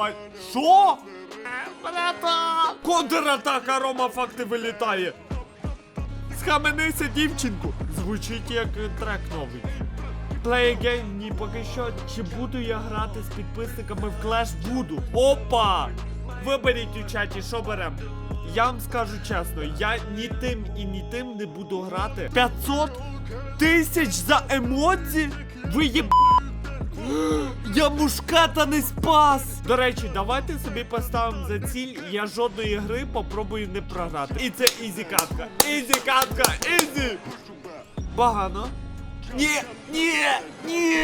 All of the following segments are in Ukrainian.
Давай. Що? Братан! Контратака Рома факти вилітає. Схаменися, дівчинку. Звучить як е, трек новий. Play again, ні, поки що. Чи буду я грати з підписниками в Clash? Буду. Опа! Виберіть у чаті, що берем. Я вам скажу чесно, я ні тим і ні тим не буду грати. 500 тисяч за емоції? Ви є. Я мушката не спас! До речі, давайте собі поставимо за ціль. Я жодної гри попробую не програти. І це ізі катка. Ізі катка, ізі! Погано. Ні, ні, ні!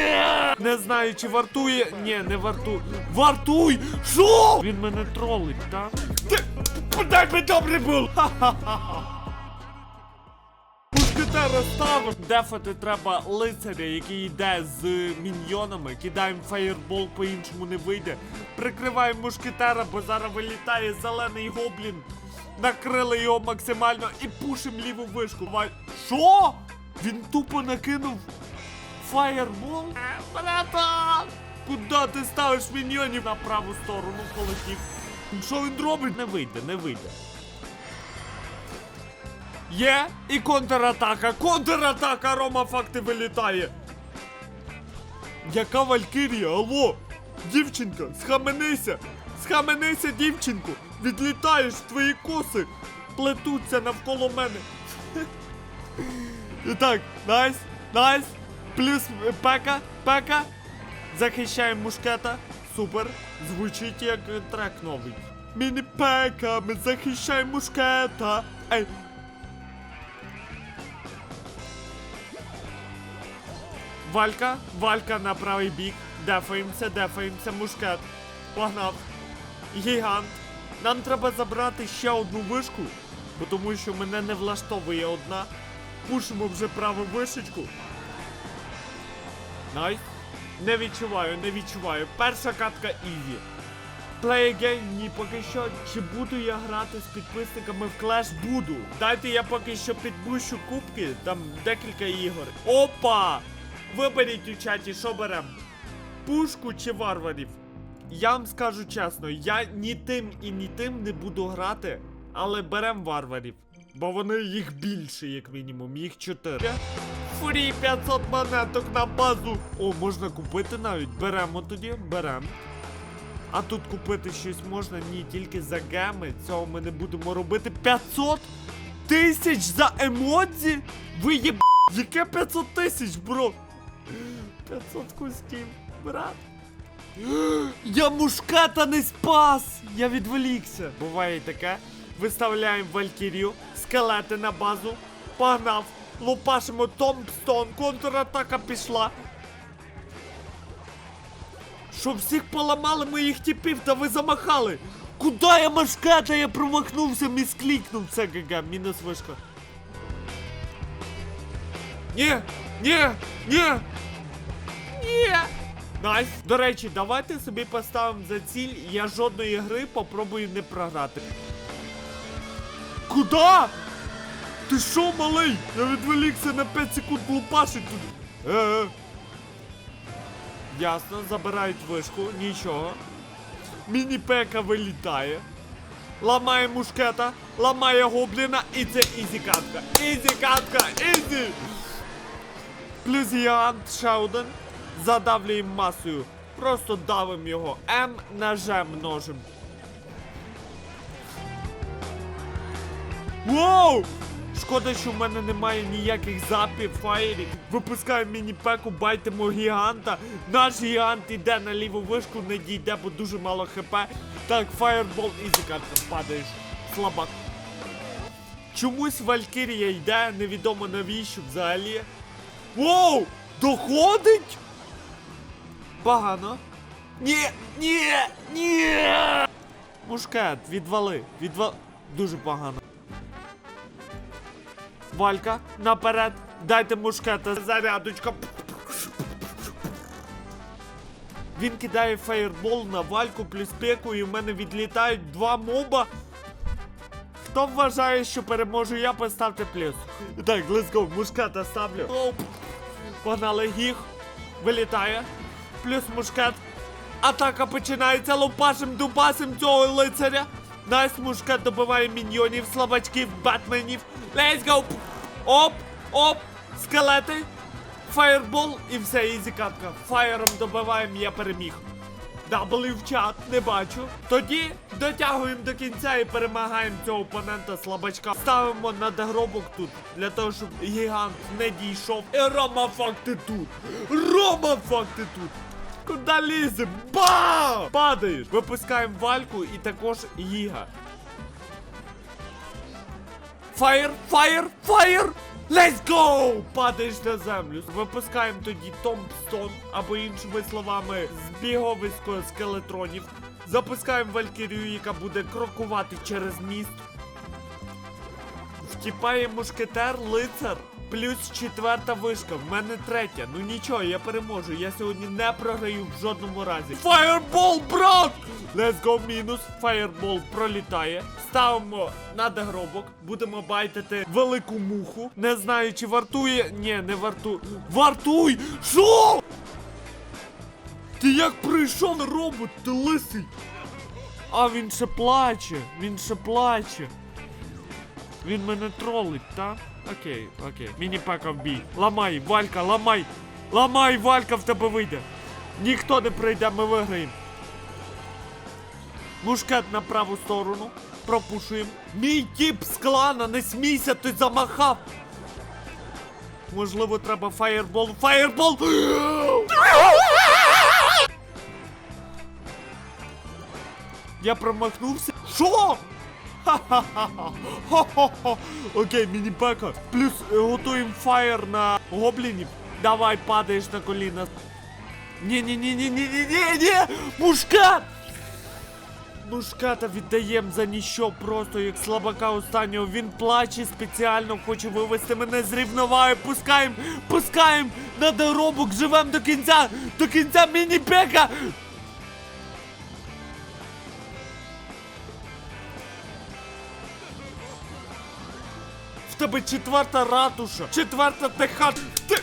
Не знаю, чи вартує. Ні, не вартує. Вартуй! Що? Він мене тролить, так? Подай би добре був! Ха-ха-ха! Мушкетера ставиш. Дефати треба лицаря, який йде з міньйонами. Кидаємо фаєрбол, по-іншому не вийде. Прикриваємо мушкетера, бо зараз вилітає зелений гоблін. Накрили його максимально і пушим ліву вишку. Що? Він тупо накинув фаєрбол? Братан! Куди ти ставиш міньйонів на праву сторону полетів? Що він робить? Не вийде, не вийде. Є і контратака. Контратака, Рома факти вилітає. Яка Валькірія? Алло? Дівчинка, схаменися! Схаменися, дівчинку! Відлітаєш, твої коси плетуться навколо мене. І так, найс, найс. Плюс пека, пека. Захищаємо мушкета. Супер. Звучить як трек новий. Міні-пека, ми захищаємо мушкета. Ей, Валька, Валька на правий бік. Дефаємося, дефаємося, мушкет. Погнав. Гігант. Нам треба забрати ще одну вишку, бо тому що мене не влаштовує одна. Пушимо вже праву вишечку. Найс. Не відчуваю, не відчуваю. Перша катка Ізі. Play again, ні, поки що. Чи буду я грати з підписниками в Clash? Буду. Дайте я поки що підбущу кубки, там декілька ігор. Опа! Виберіть у чаті, що берем? Пушку чи варварів? Я вам скажу чесно, я ні тим і ні тим не буду грати, але берем варварів. Бо вони їх більше, як мінімум, їх 4. Фрі 500 монеток на базу. О, можна купити навіть. Беремо тоді, берем. А тут купити щось можна, ні, тільки за геми. Цього ми не будемо робити. 500 тисяч за емодзі? Ви є Яке 500 тисяч, бро? 500 кустів, брат. Я мушката не спас! Я відволікся. Буває таке. Виставляємо Валькірію, скелети на базу. Погнав. Лупашимо Томпстон, контратака пішла. Щоб всіх поламали моїх типів, та ви замахали. Куда я машката? Я промахнувся, місклікнув. Це ГГ, мінус вишка. Ні, ні, ні. Ні. Найс. До речі, давайте собі поставимо за ціль. Я жодної гри попробую не програти. Куда? Ти що, малий? Я відволікся на 5 секунд лупашить тут. Е-е. Ясно, забирають вишку, нічого. Міні-пека вилітає. Ламає мушкета, ламає гобліна, і це ізі катка. Ізі катка, ізі! Плюс гігант ще один. Задавлюємо масою. Просто давимо його. М ножем множим. Воу! Шкода, що в мене немає ніяких запів, фаєрів. Випускаємо міні-пеку, байтимо гіганта. Наш гігант іде на ліву вишку, не дійде, бо дуже мало хп. Так, фаєрбол ізі катка падаєш. Слабак. Чомусь Валькірія йде, невідомо навіщо взагалі. Воу! Доходить? Погано. Ні, ні, ні. Мушкет, відвали, відвали. Дуже погано. Валька, наперед, дайте мушкета, зарядочка. Він кидає фаєрбол на вальку плюс пеку, і в мене відлітають два моба. Хто вважає, що переможу я, поставте плюс. Так, let's go, мушкета ставлю. Оп. Погнали гіг. Вилітає. Плюс мушкет. Атака починається лопашим дубасим цього лицаря. Найс мушкет добиває міньйонів, слабачків, бетменів. Let's go! Оп! Оп! Скелети! Фаєрбол і все, ізі катка. Фаєром добиваємо, я переміг. W в чат, не бачу. Тоді дотягуємо до кінця і перемагаємо цього опонента слабачка. Ставимо на догробок тут, для того, щоб гігант не дійшов. І Рома факти тут. Рома факти тут. Куда лізем? Бам! Падаєш! Випускаємо вальку і також Гіга. Фаєр, фаєр, фаєр! Let's go! Падаєш на землю. Випускаємо тоді Томпстон, або іншими словами, збіговисько скелетронів. Запускаємо Валькірію, яка буде крокувати через міст. Втіпає мушкетер, лицар. Плюс четверта вишка. В мене третя. Ну нічого, я переможу. Я сьогодні не програю в жодному разі. Фаєрбол, брат! Let's go, мінус. Фаєрбол пролітає. Ставимо на догробок. Будемо байтити велику муху. Не знаю, чи вартує. Ні, не вартує. Вартуй! Що? Ти як прийшов робот, ти лисий? А він ще плаче, він ще плаче. Він мене тролить, та? Окей, окей. Міні-пека в бій. Ламай, Валька, ламай! Ламай, Валька, в тебе вийде! Ніхто не прийде, ми виграємо. Мушкет на праву сторону. Пропушуємо. Мій тіп з клана, не смійся, ти замахав! Можливо, треба фаєрбол. Фаєрбол! Я промахнувся. Що? Ха-ха-ха. Хо-хо-хо. Окей, міні-пека. Плюс е, готуємо фаєр на гоблінів. Давай падаєш на коліна. Ні-ні-ні-ні-ні-ні-ні! Мушкет! Мушката віддаєм за ніщо, просто як слабака останнього. Він плаче спеціально, хоче вивести мене з рівноваги. Пускаєм, пускаєм на доробок, живем до кінця, до кінця міні-пека. Тебе четверта ратуша, четверта ТХ. Ти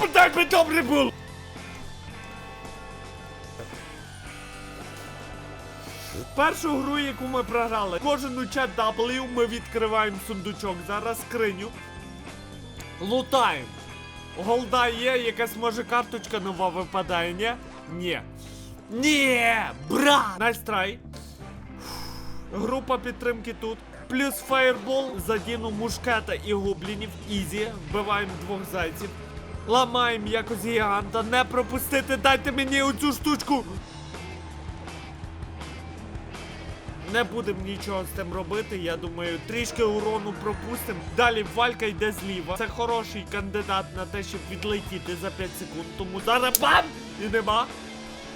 подай би добре було. Першу гру, яку ми програли, кожен у чат W ми відкриваємо сундучок. Зараз скриню. Лутаємо. Голда є, якась може карточка нова випадає, ні? Ні. Ні, брат! Найстрай. Група підтримки тут. Плюс фаєрбол, задіну мушкета і гоблінів. Ізі. Вбиваємо двох зайців. Ламаємо якось гіганта. Не пропустити, дайте мені оцю штучку. Не будемо нічого з тим робити. Я думаю, трішки урону пропустимо. Далі Валька йде зліва. Це хороший кандидат на те, щоб відлетіти за 5 секунд. Тому зараз бам! І нема.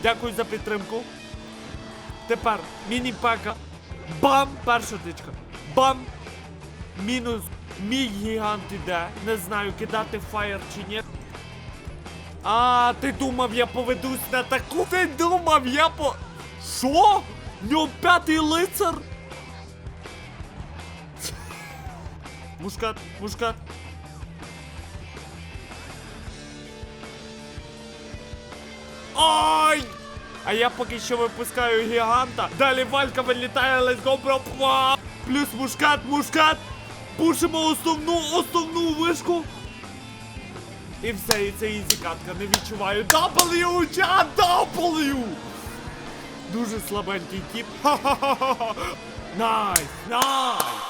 Дякую за підтримку. Тепер міні-пака. Бам! Перша тичка. Бам! Мінус. Мій гігант іде. Не знаю, кидати фаєр чи ні. А, ти думав, я поведусь на таку? Ти думав, я по. Що? Нього п'ятий лицар? Мушкат, мушкат. Ой! А я поки що випускаю гіганта. Далі Валька вилітає, let's go, bro. Плюс мушкат, мушкат. Пушимо основну, основну вишку. І все, і це ізі катка, не відчуваю. W, чат, W! Дуже слабенький тіп! Ха-ха-ха-ха. Найс, найс.